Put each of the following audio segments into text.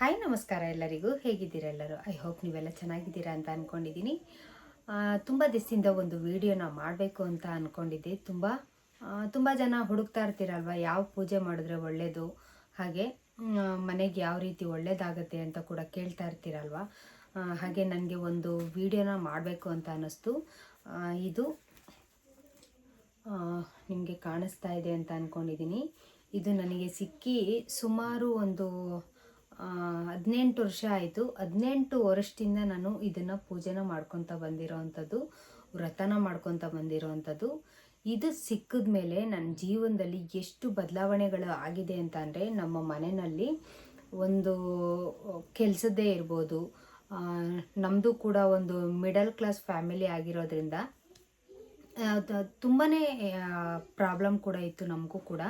Hi, ನಮಸ್ಕಾರ ಎಲ್ಲರಿಗೂ. ಹೇಗಿದ್ದೀರಾ ಎಲ್ಲರೂ? ಐ ಹೋಪ್ ನೀವೆಲ್ಲ ಚೆನ್ನಾಗಿದ್ದೀರಾ ಅಂತ ಅಂದ್ಕೊಂಡಿದ್ದೀನಿ ತುಂಬ ದಿವಸದಿಂದ ಒಂದು ವಿಡಿಯೋನ ಮಾಡಬೇಕು ಅಂತ ಅಂದ್ಕೊಂಡಿದ್ದೆ ತುಂಬ ತುಂಬ ಜನ ಹುಡುಕ್ತಾ ಇರ್ತೀರಲ್ವ? ಯಾವ ಪೂಜೆ ಮಾಡಿದ್ರೆ ಒಳ್ಳೆಯದು ಹಾಗೆ ಮನೆಗೆ ಯಾವ ರೀತಿ ಒಳ್ಳೇದಾಗತ್ತೆ ಅಂತ ಕೂಡ ಕೇಳ್ತಾ ಇರ್ತೀರಲ್ವ? ಹಾಗೆ ನನಗೆ ಒಂದು ವಿಡಿಯೋನ ಮಾಡಬೇಕು ಅಂತ ಅನ್ನಿಸ್ತು. ಇದು ನಿಮಗೆ ಕಾಣಿಸ್ತಾ ಇದೆ ಅಂತ ಅಂದ್ಕೊಂಡಿದ್ದೀನಿ ಇದು ನನಗೆ ಸಿಕ್ಕಿ ಸುಮಾರು ಒಂದು ಹದಿನೆಂಟು ವರ್ಷ ಆಯಿತು. ಹದಿನೆಂಟು ವರ್ಷದಿಂದ ನಾನು ಇದನ್ನು ಪೂಜೆನ ಮಾಡ್ಕೊತ ಬಂದಿರೋವಂಥದ್ದು ವ್ರತನ ಮಾಡ್ಕೊತ ಬಂದಿರೋವಂಥದ್ದು ಇದು ಸಿಕ್ಕಿದ ಮೇಲೆ ನನ್ನ ಜೀವನದಲ್ಲಿ ಎಷ್ಟು ಬದಲಾವಣೆಗಳು ಆಗಿದೆ ಅಂತ ನಮ್ಮ ಮನೆಯಲ್ಲಿ ಒಂದು ಕೆಲಸದ್ದೇ ಇರ್ಬೋದು ನಮ್ಮದು ಕೂಡ ಒಂದು ಮಿಡಲ್ ಕ್ಲಾಸ್ ಫ್ಯಾಮಿಲಿ ಆಗಿರೋದ್ರಿಂದ ತುಂಬಾ ಪ್ರಾಬ್ಲಮ್ ಕೂಡ ಇತ್ತು ನಮಗೂ ಕೂಡ.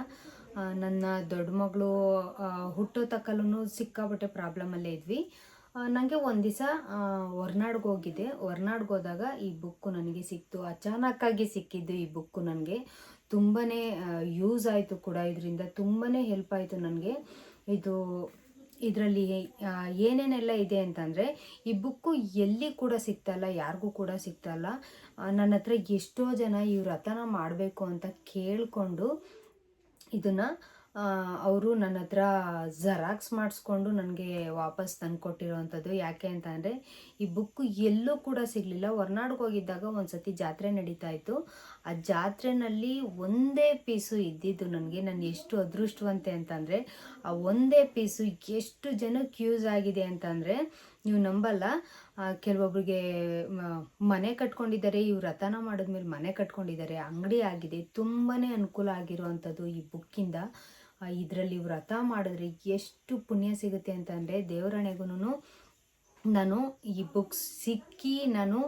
ನನ್ನ ದೊಡ್ಡ ಮಗಳು ಹುಟ್ಟೋ ತಕ್ಕಲ್ಲೂ ಸಿಕ್ಕಾಪಟ್ಟೆ ಪ್ರಾಬ್ಲಮಲ್ಲೇ ಇದ್ವಿ. ನನಗೆ ಒಂದು ದಿವಸ ಹೊರ್ನಾಡ್ಗೆ ಹೋಗಿದ್ದೆ. ಹೊರ್ನಾಡ್ಗೆ ಹೋದಾಗ ಈ ಬುಕ್ಕು ನನಗೆ ಸಿಕ್ತು. ಅಚಾನಕ್ಕಾಗಿ ಸಿಕ್ಕಿದ್ದು ಈ ಬುಕ್ಕು ನನಗೆ. ತುಂಬಾ ಯೂಸ್ ಆಯಿತು ಕೂಡ ಇದರಿಂದ. ತುಂಬಾ ಹೆಲ್ಪ್ ಆಯಿತು ನನಗೆ. ಇದು ಇದರಲ್ಲಿ ಏನೇನೆಲ್ಲ ಇದೆ ಅಂತಂದರೆ ಈ ಬುಕ್ಕು ಎಲ್ಲಿ ಕೂಡ ಸಿಗ್ತಲ್ಲ ಯಾರಿಗೂ ಕೂಡ ಸಿಗ್ತಲ್ಲ ಆ, ನನ್ನ ಹತ್ರ ಎಷ್ಟೋ ಜನ ಈ ವ್ರತನ ಮಾಡಬೇಕು ಅಂತ ಕೇಳಿಕೊಂಡು ಇದನ್ನು ಅವರು ನನ್ನ ಹತ್ರ ಜೆರಾಕ್ಸ್ ಮಾಡಿಸ್ಕೊಂಡು ನನಗೆ ವಾಪಸ್ ತಂದು ಕೊಟ್ಟಿರೋವಂಥದ್ದು ಯಾಕೆ ಅಂತ ಅಂದರೆ, ಈ ಬುಕ್ಕು ಎಲ್ಲೂ ಕೂಡ ಸಿಗಲಿಲ್ಲ. ಹೊರ್ನಾಡ್ಗೆ ಹೋಗಿದ್ದಾಗ ಒಂದು ಸತಿ ಜಾತ್ರೆ ನಡೀತಾ ಇತ್ತು. ಆ ಜಾತ್ರೆನಲ್ಲಿ ಒಂದೇ ಪೀಸು ಇದ್ದಿದ್ದು ನನಗೆ. ನಾನು ಎಷ್ಟು ಅದೃಷ್ಟವಂತೆ ಅಂತಂದರೆ, ಆ ಒಂದೇ ಪೀಸು ಎಷ್ಟು ಜನಕ್ಕೆ ಯೂಸ್ ಆಗಿದೆ ಅಂತಂದರೆ, ನೀವು ನಂಬಲ್ಲ. ಕೆಲವೊಬ್ಬರಿಗೆ ಮನೆ ಕಟ್ಕೊಂಡಿದ್ದಾರೆ. ಇವ್ರು ರಥನ ಮಾಡಿದ್ಮೇಲೆ ಮನೆ ಕಟ್ಕೊಂಡಿದ್ದಾರೆ. ಅಂಗಡಿ ಆಗಿದೆ. ತುಂಬಾ ಅನುಕೂಲ ಆಗಿರುವಂಥದ್ದು ಈ ಬುಕ್ಕಿಂದ ಇದರಲ್ಲಿ ವ್ರತ ಮಾಡಿದ್ರೆ ಎಷ್ಟು ಪುಣ್ಯ ಸಿಗುತ್ತೆ ಅಂತಂದರೆ ದೇವರಣೆಗೂ ನಾನು ಈ ಬುಕ್ಸ್ ಸಿಕ್ಕಿ ನಾನು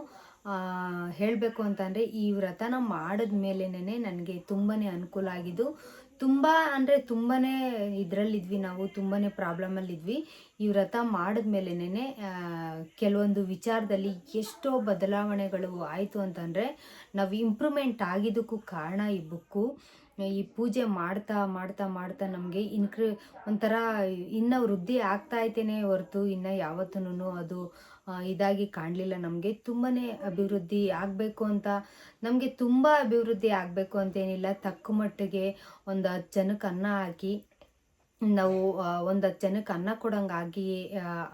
ಹೇಳಬೇಕು ಅಂತಂದರೆ ಈ ವ್ರತನ ಮಾಡಿದ ಮೇಲೆನೇ ನನಗೆ ತುಂಬಾ ಅನುಕೂಲ ಆಗಿದ್ದು, ತುಂಬ ಅಂದರೆ ತುಂಬಾ ಇದರಲ್ಲಿದ್ವಿ ನಾವು ತುಂಬಾ ಪ್ರಾಬ್ಲಮಲ್ಲಿದ್ವಿ. ಈ ವ್ರತ ಮಾಡಿದ ಮೇಲೆನೇ ಕೆಲವೊಂದು ವಿಚಾರದಲ್ಲಿ ಎಷ್ಟೋ ಬದಲಾವಣೆಗಳು ಆಯಿತು ಅಂತಂದರೆ ನಾವು ಇಂಪ್ರೂವ್ಮೆಂಟ್ ಆಗಿದ್ದಕ್ಕೂ ಕಾರಣ ಈ ಬುಕ್ಕು ಈ ಪೂಜೆ ಮಾಡ್ತಾ ಮಾಡ್ತಾ ಮಾಡ್ತಾ ನಮಗೆ ಇನ್ಕ್ರಿ ಒಂಥರ ಇನ್ನು ವೃದ್ಧಿ ಆಗ್ತಾ ಇದ್ದೇನೆ ಹೊರತು ಇನ್ನು ಯಾವತ್ತೂ ಅದು ಇದಾಗಿ ಕಾಣಲಿಲ್ಲ ನಮಗೆ. ತುಂಬಾ ಅಭಿವೃದ್ಧಿ ಆಗಬೇಕು ಅಂತ, ನಮಗೆ ತುಂಬ ಅಭಿವೃದ್ಧಿ ಆಗಬೇಕು ಅಂತೇನಿಲ್ಲ ತಕ್ಕ ಮಟ್ಟಿಗೆ ಒಂದು ಹತ್ತು ಜನಕ್ಕೆ ಅನ್ನ ಹಾಕಿ ನಾವು ಒಂದು ಹತ್ತು ಜನಕ್ಕೆ ಅನ್ನ ಕೊಡೋಂಗಾಗಿ,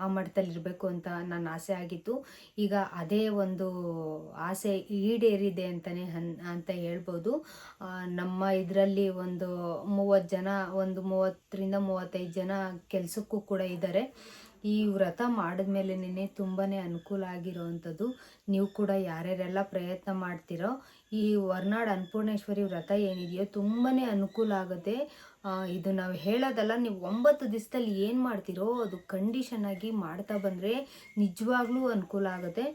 ಆ ಮಟ್ಟದಲ್ಲಿ ಇರಬೇಕು ಅಂತ ನನ್ನ ಆಸೆ ಆಗಿತ್ತು. ಈಗ ಅದೇ ಒಂದು ಆಸೆ ಈಡೇರಿದೆ ಅಂತಲೇ ಹನ್, ಅಂತ ಹೇಳ್ಬೋದು. ನಮ್ಮ ಇದರಲ್ಲಿ ಒಂದು ಮೂವತ್ತು ಜನ, ಒಂದು ಮೂವತ್ತರಿಂದ ಮೂವತ್ತೈದು ಜನ ಕೆಲಸಕ್ಕೂ ಕೂಡ ಇದ್ದಾರೆ ಈ ವ್ರತ ಮಾಡಿದ್ಮೇಲೆ ತುಂಬಾ ಅನುಕೂಲ ಆಗಿರೋವಂಥದ್ದು ನೀವು ಕೂಡ ಯಾರ್ಯಾರೆಲ್ಲ ಪ್ರಯತ್ನ ಮಾಡ್ತೀರೋ, ಈ ಹೊರ್ನಾಡು ಅನ್ನಪೂರ್ಣೇಶ್ವರಿ ವ್ರತ ಏನಿದೆಯೋ ತುಂಬಾ ಅನುಕೂಲ ಆಗುತ್ತೆ. ಇದು ನಾವು ಹೇಳೋದಲ್ಲ, ನೀವು ಒಂಬತ್ತು ದಿವಸದಲ್ಲಿ ಏನು ಮಾಡ್ತೀರೋ ಅದು ಕಂಡೀಷನ್ ಆಗಿ ಮಾಡ್ತಾ ಬಂದರೆ ನಿಜವಾಗ್ಲೂ ಅನುಕೂಲ ಆಗುತ್ತೆ.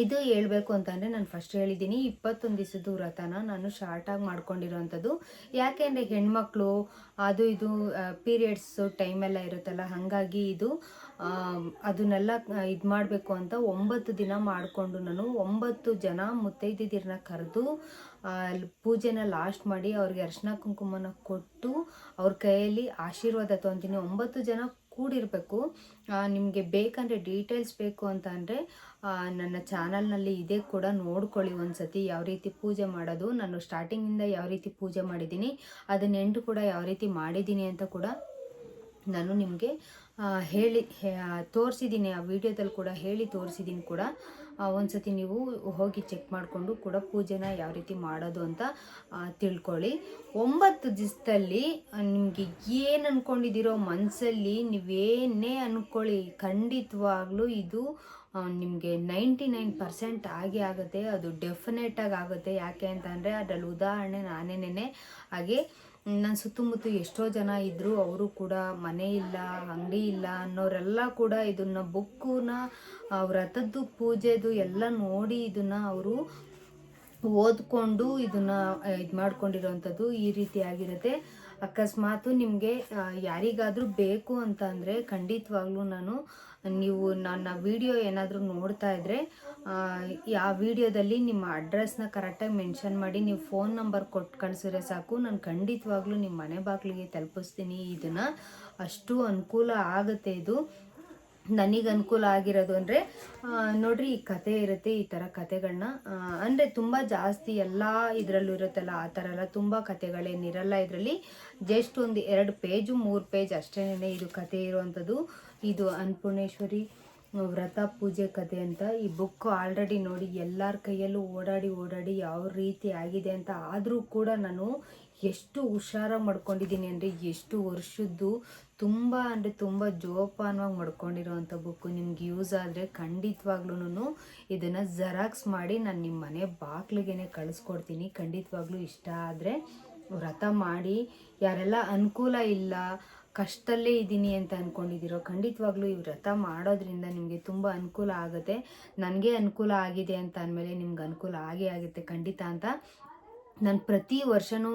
ಇದು ಹೇಳಬೇಕು ಅಂತಂದರೆ ನಾನು ಫಸ್ಟ್ ಹೇಳಿದ್ದೀನಿ, ಇಪ್ಪತ್ತೊಂದು ದಿವಸದ ವ್ರತನ ನಾನು ಶಾರ್ಟಾಗಿ ಮಾಡ್ಕೊಂಡಿರೋವಂಥದ್ದು ಯಾಕೆ ಅಂದರೆ ಹೆಣ್ಮಕ್ಳು ಅದು ಇದು ಪೀರಿಯಡ್ಸು ಟೈಮೆಲ್ಲ ಇರುತ್ತಲ್ಲ, ಹಾಗಾಗಿ ಇದು ಅದನ್ನೆಲ್ಲ ಇದು ಮಾಡಬೇಕು ಅಂತ ಒಂಬತ್ತು ದಿನ ಮಾಡಿಕೊಂಡು ನಾನು ಒಂಬತ್ತು ಜನ ಮುತ್ತೈದಿದಿರನ್ನ ಕರೆದು ಪೂಜೆನ ಲಾಸ್ಟ್ ಮಾಡಿ ಅವ್ರಿಗೆ ಅರ್ಶಿನ ಕುಂಕುಮನ ಕೊಟ್ಟು ಅವ್ರ ಕೈಯಲ್ಲಿ ಆಶೀರ್ವಾದ ತೊಗೊತೀನಿ. ಒಂಬತ್ತು ಜನ ಕೂಡಿರಬೇಕು. ನಿಮಗೆ ಬೇಕಂದರೆ ಡೀಟೇಲ್ಸ್ ಬೇಕು ಅಂತ ಅಂದರೆ ನನ್ನ ಚಾನಲ್ನಲ್ಲಿ ಇದೇ ಕೂಡ ನೋಡ್ಕೊಳ್ಳಿ ಒಂದು ಸತಿ ಯಾವ ರೀತಿ ಪೂಜೆ ಮಾಡೋದು. ನಾನು ಸ್ಟಾರ್ಟಿಂಗಿಂದ ಯಾವ ರೀತಿ ಪೂಜೆ ಮಾಡಿದ್ದೀನಿ, ಅದನ್ನ ಎಂಟು ಕೂಡ ಯಾವ ರೀತಿ ಮಾಡಿದ್ದೀನಿ ಅಂತ ಕೂಡ ನಾನು ನಿಮಗೆ ಹೇಳಿ ತೋರಿಸಿದ್ದೀನಿ. ಆ ವಿಡಿಯೋದಲ್ಲಿ ಕೂಡ ಹೇಳಿ ತೋರಿಸಿದ್ದೀನಿ ಕೂಡ. ಆ, ಒಂದ್ಸತಿ ನೀವು ಹೋಗಿ ಚೆಕ್ ಮಾಡಿಕೊಂಡು ಕೂಡ ಪೂಜೆನ ಯಾವ ರೀತಿ ಮಾಡೋದು ಅಂತ ತಿಳ್ಕೊಳ್ಳಿ. ಒಂಬತ್ತು ದಿವಸದಲ್ಲಿ ನಿಮಗೆ ಏನು ಅಂದ್ಕೊಂಡಿದ್ದೀರೋ ಮನಸ್ಸಲ್ಲಿ ನೀವೇನೇ ಅಂದ್ಕೊಳ್ಳಿ ಖಂಡಿತವಾಗ್ಲೂ ಇದು ನಿಮಗೆ ನೈಂಟಿ ನೈನ್ ಪರ್ಸೆಂಟ್ ಆಗಿ ಆಗುತ್ತೆ. ಅದು ಡೆಫಿನೆಟಾಗಿ ಆಗುತ್ತೆ. ಯಾಕೆ ಅಂತಂದರೆ ಅದರಲ್ಲಿ ಉದಾಹರಣೆ ನಾನೇನೇ ಹಾಗೆ ನನ್ನ ಸುತ್ತಮುತ್ತ ಎಷ್ಟೋ ಜನ ಇದ್ದರು ಅವರು ಕೂಡ ಮನೆ ಇಲ್ಲ, ಅಂಗಡಿ ಇಲ್ಲ ಅನ್ನೋರೆಲ್ಲ ಕೂಡ ಇದನ್ನು ಬುಕ್ಕುನ ವ್ರತದ್ದು, ಪೂಜೆದು ಎಲ್ಲ ನೋಡಿ ಇದನ್ನು ಅವರು ಓದ್ಕೊಂಡು ಇದನ್ನ ಇದು ಮಾಡ್ಕೊಂಡಿರೋವಂಥದ್ದು ಈ ರೀತಿ ಆಗಿರುತ್ತೆ. ಅಕಸ್ಮಾತು ನಿಮಗೆ ಯಾರಿಗಾದರೂ ಬೇಕು ಅಂತ ಅಂದರೆ ಖಂಡಿತವಾಗ್ಲೂ ನಾನು, ನೀವು ನನ್ನ ವಿಡಿಯೋ ಏನಾದರೂ ನೋಡ್ತಾ ಇದ್ದರೆ ಆ ವಿಡಿಯೋದಲ್ಲಿ ನಿಮ್ಮ ಅಡ್ರೆಸ್ನ ಕರೆಕ್ಟಾಗಿ ಮೆನ್ಷನ್ ಮಾಡಿ, ನೀವು ಫೋನ್ ನಂಬರ್ ಕೊಟ್ಟು ಕಳಿಸಿದ್ರೆ ಸಾಕು. ನಾನು ಖಂಡಿತವಾಗ್ಲೂ ನಿಮ್ಮ ಮನೆ ಬಾಗಿಲಿಗೆ ತಲುಪಿಸ್ತೀನಿ. ಇದನ್ನು ಅಷ್ಟು ಅನುಕೂಲ ಆಗುತ್ತೆ ಇದು. ನನಗೆ ಅನುಕೂಲ ಆಗಿರೋದು ಅಂದರೆ ನೋಡ್ರಿ ಈ ಕತೆ ಇರುತ್ತೆ, ಈ ಥರ ಕತೆಗಳನ್ನ ಅಂದರೆ ತುಂಬ ಜಾಸ್ತಿ ಎಲ್ಲ ಇದರಲ್ಲೂ ಇರುತ್ತಲ್ಲ, ಆ ಥರ ಎಲ್ಲ ತುಂಬ ಕತೆಗಳೇನಿರಲ್ಲ ಇದರಲ್ಲಿ. ಜಸ್ಟ್ ಒಂದು ಎರಡು ಪೇಜು ಮೂರು ಪೇಜ್ ಅಷ್ಟೇ ಇದು ಕತೆ ಇರುವಂಥದ್ದು. ಇದು ಅನ್ನಪೂರ್ಣೇಶ್ವರಿ ವ್ರತ ಪೂಜೆ ಕತೆ ಅಂತ ಈ ಬುಕ್ ಆಲ್ರೆಡಿ ನೋಡಿ ಎಲ್ಲರ ಕೈಯಲ್ಲೂ ಓಡಾಡಿ ಓಡಾಡಿ ಯಾವ ರೀತಿ ಆಗಿದೆ ಅಂತ ಆದರೂ ಕೂಡ ನಾನು ಎಷ್ಟು ಹುಷಾರಾಗಿ ಮಾಡ್ಕೊಂಡಿದ್ದೀನಿ ಅಂದರೆ ಎಷ್ಟು ವರ್ಷದ್ದು ತುಂಬ ಅಂದರೆ ತುಂಬ ಜೋಪಾನವಾಗಿ ಮಾಡ್ಕೊಂಡಿರುವಂಥ ಬುಕ್ಕು ನಿಮ್ಗೆ ಯೂಸ್ ಆದರೆ ಖಂಡಿತವಾಗ್ಲೂ ಇದನ್ನು ಜೆರಾಕ್ಸ್ ಮಾಡಿ ನಾನು ನಿಮ್ಮ ಮನೆ ಬಾಗ್ಲಿಗೆ ಕಳಿಸ್ಕೊಡ್ತೀನಿ. ಖಂಡಿತವಾಗ್ಲೂ ಇಷ್ಟ ಆದರೆ ವ್ರತ ಮಾಡಿ. ಯಾರೆಲ್ಲ ಅನುಕೂಲ ಇಲ್ಲ, ಕಷ್ಟದಲ್ಲೇ ಇದ್ದೀನಿ ಅಂತ ಅಂದ್ಕೊಂಡಿದ್ದೀರೋ ಖಂಡಿತವಾಗ್ಲೂ ಈ ವ್ರತ ಮಾಡೋದ್ರಿಂದ ನಿಮಗೆ ತುಂಬ ಅನುಕೂಲ ಆಗುತ್ತೆ. ನನಗೆ ಅನುಕೂಲ ಆಗಿದೆ ಅಂತ ಅಂದಮೇಲೆ ನಿಮ್ಗೆ ಅನುಕೂಲ ಆಗೇ ಆಗುತ್ತೆ ಖಂಡಿತ ಅಂತ ನಾನು ಪ್ರತಿ ವರ್ಷವೂ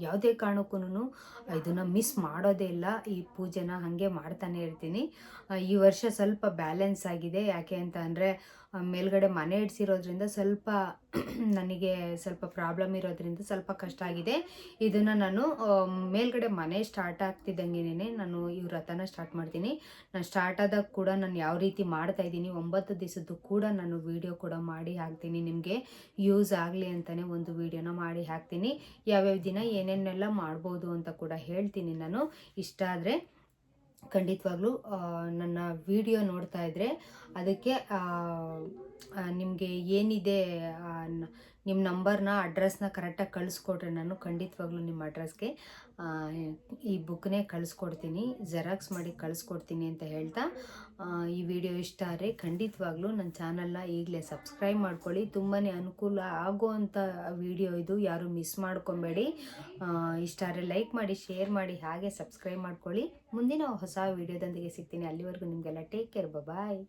ಯಾವುದೇ ಕಾರಣಕ್ಕೂ ಇದನ್ನು ಮಿಸ್ ಮಾಡೋದೇ ಇಲ್ಲ. ಈ ಪೂಜೆನ ಹಾಗೆ ಮಾಡ್ತಾನೆ ಇರ್ತೀನಿ. ಈ ವರ್ಷ ಸ್ವಲ್ಪ ಬ್ಯಾಲೆನ್ಸ್ ಆಗಿದೆ. ಯಾಕೆ ಅಂತ ಅಂದರೆ ಮೇಲ್ಗಡೆ ಮನೆ ಇಡ್ಸಿರೋದ್ರಿಂದ ಸ್ವಲ್ಪ ನನಗೆ ಸ್ವಲ್ಪ ಪ್ರಾಬ್ಲಮ್ ಇರೋದ್ರಿಂದ ಸ್ವಲ್ಪ ಕಷ್ಟ ಆಗಿದೆ. ಇದನ್ನು ನಾನು ಮೇಲ್ಗಡೆ ಮನೆ ಸ್ಟಾರ್ಟ್ ಆಗ್ತಿದ್ದಂಗೆನೇ ನಾನು ಈ ವ್ರತನ ಸ್ಟಾರ್ಟ್ ಮಾಡ್ತೀನಿ. ನಾನು ಸ್ಟಾರ್ಟ್ ಆದಾಗ ಕೂಡ ನಾನು ಯಾವ ರೀತಿ ಮಾಡ್ತಾ ಇದ್ದೀನಿ, ಒಂಬತ್ತು ದಿವಸದ್ದು ಕೂಡ ನಾನು ವಿಡಿಯೋ ಕೂಡ ಮಾಡಿ ಹಾಕ್ತೀನಿ. ನಿಮಗೆ ಯೂಸ್ ಆಗಲಿ ಅಂತಲೇ ಒಂದು ವಿಡಿಯೋನ ಮಾಡಿ ಹಾಕ್ತೀನಿ. ಯಾವ್ಯಾವ ದಿನ ಏನೇನೆಲ್ಲ ಮಾಡ್ಬೋದು ಅಂತ ಕೂಡ ಹೇಳ್ತೀನಿ ನಾನು. ಇಷ್ಟ ಆದರೆ ಖಂಡಿತವಾಗ್ಲೂ ನನ್ನ ವಿಡಿಯೋ ನೋಡ್ತಾ ಇದ್ದರೆ ಅದಕ್ಕೆ ನಿಮಗೆ ಏನಿದೆ ನಿಮ್ಮ ನಂಬರ್ನ, ಅಡ್ರೆಸ್ನ ಕರೆಕ್ಟಾಗಿ ಕಳಿಸ್ಕೊಟ್ರೆ ನಾನು ಖಂಡಿತವಾಗ್ಲೂ ನಿಮ್ಮ ಅಡ್ರೆಸ್ಗೆ ಈ ಬುಕ್ನೇ ಕಳಿಸ್ಕೊಡ್ತೀನಿ, ಜೆರಾಕ್ಸ್ ಮಾಡಿ ಕಳಿಸ್ಕೊಡ್ತೀನಿ ಅಂತ ಹೇಳ್ತಾ ಈ ವಿಡಿಯೋ ಇಷ್ಟ ಆದರೆ ಖಂಡಿತವಾಗ್ಲೂ ನನ್ನ ಚಾನಲ್ನ ಈಗಲೇ ಸಬ್ಸ್ಕ್ರೈಬ್ ಮಾಡ್ಕೊಳ್ಳಿ. ತುಂಬಾ ಅನುಕೂಲ ಆಗುವಂಥ ವಿಡಿಯೋ ಇದು, ಯಾರು ಮಿಸ್ ಮಾಡ್ಕೊಬೇಡಿ. ಇಷ್ಟ ಆದರೆ ಲೈಕ್ ಮಾಡಿ, ಶೇರ್ ಮಾಡಿ, ಹಾಗೆ ಸಬ್ಸ್ಕ್ರೈಬ್ ಮಾಡ್ಕೊಳ್ಳಿ. ಮುಂದಿನ ಹೊಸ ವಿಡಿಯೋದೊಂದಿಗೆ ಸಿಗ್ತೀನಿ. ಅಲ್ಲಿವರೆಗೂ ನಿಮಗೆಲ್ಲ ಟೇಕ್ ಕೇರ್. ಬಾಯ್